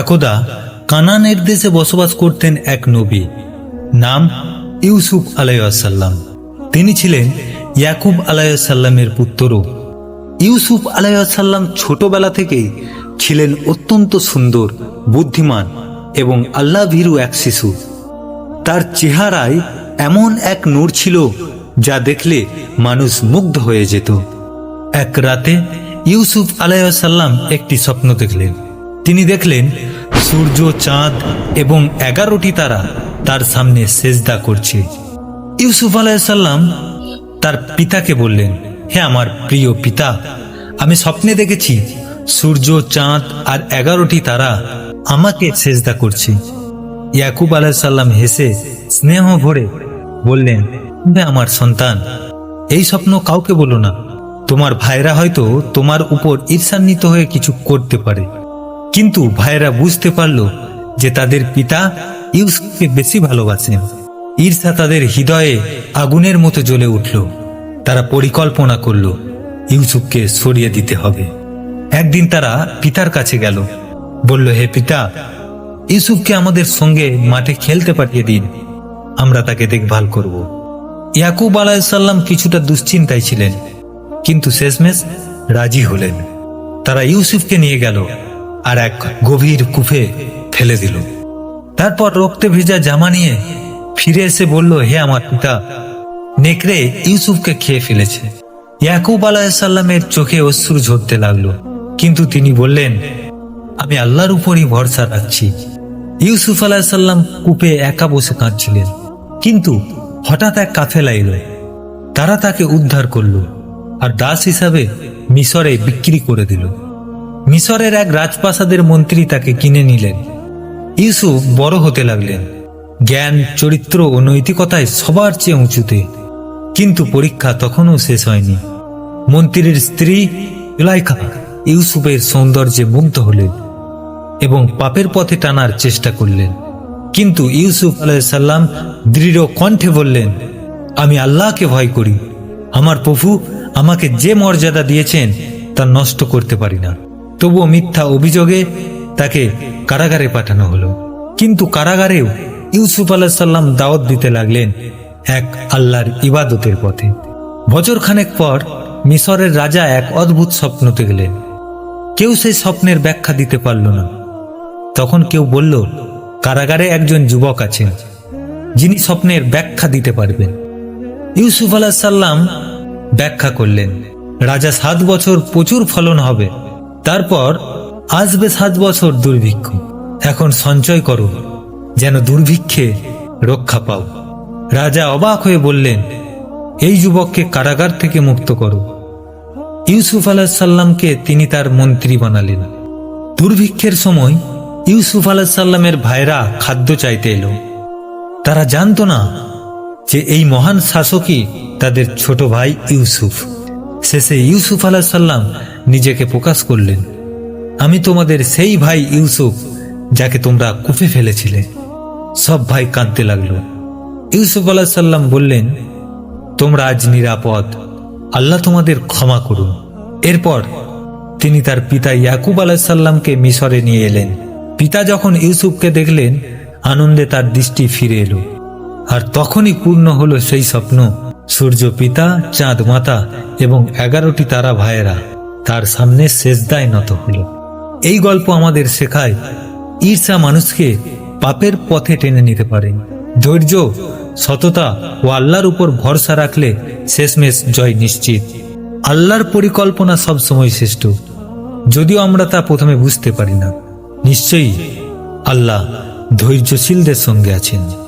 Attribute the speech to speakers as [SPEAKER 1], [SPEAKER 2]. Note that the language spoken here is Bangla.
[SPEAKER 1] একদা কানানের দেশে বসবাস করতেন এক নবী, নাম ইউসুফ আলাইসাল্লাম তিনি ছিলেন ইয়াকুব আলাইসাল্লামের পুত্রও ইউসুফ আলাইসাল্লাম ছোটবেলা থেকেই ছিলেন অত্যন্ত সুন্দর, বুদ্ধিমান এবং আল্লাহ ভীরু এক শিশু। তার চেহারায় এমন এক নূর ছিল যা দেখলে মানুষ মুগ্ধ হয়ে যেত। এক রাতে ইউসুফ আলাইসাল্লাম একটি স্বপ্ন দেখলেন। তিনি দেখলেন, সূর্য, চাঁদ এবং এগারোটি তারা তার সামনে সেজদা করছে। ইউসুফ আলাইসাল্লাম তার পিতাকে বললেন, হে আমার প্রিয় পিতা, আমি স্বপ্নে দেখেছি সূর্য, চাঁদ আর এগারোটি তারা আমাকে সেজদা করছে। ইয়াকুব আলাইসাল্লাম হেসে স্নেহ ভরে বললেন, হে আমার সন্তান, এই স্বপ্ন কাউকে বলো না। তোমার ভাইরা হয়তো তোমার উপর ঈর্ষান্বিত হয়ে কিছু করতে পারে। কিন্তু ভাইয়েরা বুঝতে পারল যে তাদের পিতা ইউসুফকে বেশি ভালোবাসেন। ঈর্ষা তাদের হৃদয়ে আগুনের মতো জ্বলে উঠল। তারা পরিকল্পনা করল, ইউসুফকে সরিয়ে দিতে হবে। একদিন তারা পিতার কাছে গেল। বলল, হে পিতা, ইউসুফকে আমাদের সঙ্গে মাঠে খেলতে পাঠিয়ে দিন। আমরা তাকে দেখভাল করব। ইয়াকুব আলাইসাল্লাম কিছুটা দুশ্চিন্তায় ছিলেন, কিন্তু শেষমেশ রাজি হলেন। তারা ইউসুফকে নিয়ে গেল। আর এক গভীর কূপে ফেলে দিল। তারপর রক্তে ভেজা জামা নিয়ে ফিরে এসে বলল, হে আমার পিতা, নেকড়ে ইউসুফকে খেয়ে ফেলেছে। ইয়াকুব আলাহিসাল্লামের চোখে অশ্রু ঝরতে লাগল। কিন্তু তিনি বললেন, আমি আল্লাহর উপরই ভরসা রাখছি। ইউসুফ আলাহিসাল্লাম কূপে একা বসে কাঁদছিলেন। কিন্তু হঠাৎ এক কাফেলা এলো। তারা তাকে উদ্ধার করল আর দাস হিসাবে মিশরে বিক্রি করে দিল। মিশরের এক রাজপ্রাসাদের মন্ত্রী তাকে কিনে নিলেন। ইউসুফ বড় হতে লাগলেন। জ্ঞান, চরিত্র ও নৈতিকতায় সবার চেয়ে উঁচুতে। কিন্তু পরীক্ষা তখনও শেষ হয়নি। মন্ত্রীর স্ত্রী ইলাইখা ইউসুফের সৌন্দর্যে মুগ্ধ হলেন এবং পাপের পথে টানার চেষ্টা করলেন। কিন্তু ইউসুফ আলাইসাল্লাম দৃঢ় কণ্ঠে বললেন, আমি আল্লাহকে ভয় করি। আমার প্রভু আমাকে যে মর্যাদা দিয়েছেন তা নষ্ট করতে পারি না। তবুও মিথ্যা অভিযোগে তাকে কারাগারে পাঠানো হলো। কিন্তু কারাগারেও ইউসুফ আলাহিসাল্লাম দাওয়াত দিতে লাগলেন এক আল্লাহর ইবাদতের পথে। বছর খানেক পর মিশরের রাজা এক অদ্ভুত স্বপ্ন দেখলেন কেউ সেই স্বপ্নের ব্যাখ্যা দিতে পারল না। তখন কেউ বলল, কারাগারে একজন যুবক আছেন, যিনি স্বপ্নের ব্যাখ্যা দিতে পারবেন। ইউসুফ আলাহিসাল্লাম ব্যাখ্যা করলেন, রাজা সাত বছর প্রচুর ফলন হবে তারপর আসবে সাত বছর দুর্ভিক্ষ। এখন সঞ্চয় করো, যেন দুর্ভিক্ষে রক্ষা পাও। রাজা অবাক হয়ে বললেন, এই যুবককে কারাগার থেকে মুক্ত করো। ইউসুফ আলাহিসাল্লামকে তিনি তার মন্ত্রী বানালেন। দুর্ভিক্ষের সময় ইউসুফ আলাহিসাল্লামের ভাইরা খাদ্য চাইতে এলো। তারা জানতো না যে এই মহান শাসকই তাদের ছোট ভাই ইউসুফ। শেষে ইউসুফ আলাহিসাল্লাম নিজেকে প্রকাশ করলেন। আমি তোমাদের সেই ভাই ইউসুফ, যাকে তোমরা কুফে ফেলেছিলে। সব ভাই কাঁদতে লাগল। ইউসুফ আলাহিসাল্লাম বললেন, তোমরা আজ নিরাপদ। আল্লাহ তোমাদের ক্ষমা করুন। এরপর তিনি তার পিতা ইয়াকুব আলাহিসাল্লামকে মিশরে নিয়ে এলেন। পিতা যখন ইউসুফকে দেখলেন, আনন্দে তার দৃষ্টি ফিরে এলো। আর তখনই পূর্ণ হলো সেই স্বপ্ন। সূর্য পিতা, চাঁদ মাতা এবং এগারোটি তারা ভাইয়েরা। তার সামনে শেষদায় নত হলো। এই গল্প আমাদের শেখায়, ঈর্ষা মানুষকে পাপের পথে টেনে নিতে পারে। ধৈর্য, সততা ও আল্লাহর উপর ভরসা রাখলে শেষমেশ জয় নিশ্চিত। আল্লাহর পরিকল্পনা সবসময় শ্রেষ্ঠ। যদিও আমরা তা প্রথমে বুঝতে পারি না। নিশ্চয়ই আল্লাহ ধৈর্যশীলদের সঙ্গে আছেন।